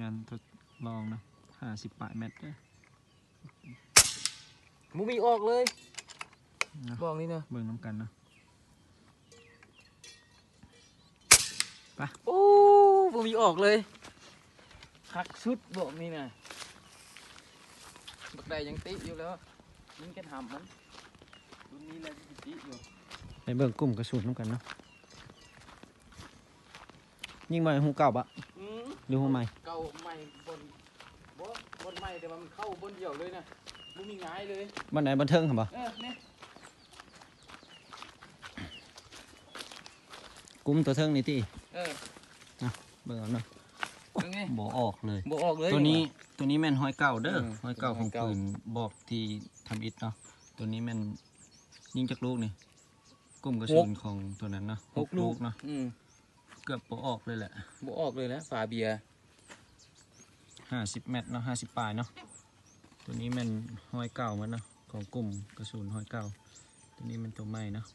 งานทดลองนะห้าสิบปลายเมตรเด้อมูมีออกเลยนะบอกนี่นะเบิ่งน้ำกันนะโอ้มูมีออกเลยคักสุดบอกนี่นะบักใดยังติอยู่แล้วยิงกันหำมันรุ่นนี้แหละที่ติอยู่ไปเบิ่งกลุ่มกระสุนน้ำกันเนาะยิงมาหูเก่าปะอืม หรือหูใหม่เก่าใหม่บนบ่บนใหม่แต่ว่ามันเข้าบนเดียวเลยนะมูมีง่ายเลยบ้านไหนบันเทิงครับปะเออเนี่ยกลุ่มตัวเทิงนี่ที่เออเบิ่งเอาเนาะตรงนี้บ่ออกเลยบ่ออกเลย ตัวนี้ตัวนี้แม่นห้อยเก่าเด้ออืมห้อยเก่าเป็นของห้อยเก่าปืนบอกที่ทำอิฐเนาะตัวนี้แม่นยิงจากลูกนี่กลุ่มกระสุนของตัวนั้นเนาะหกลูกเนาะอืม เกือบบ่ออกเลยแหละบ่ออกเลยนะฝาเบียร์ห้าสิบเมตรเนาะห้าสิบปลายเนาะตัวนี้แม่นห้อยเก่ามันเนาะของกลุ่มกระสุนห้อยเก่าตัวนี้มันตัวใหม่เนาะ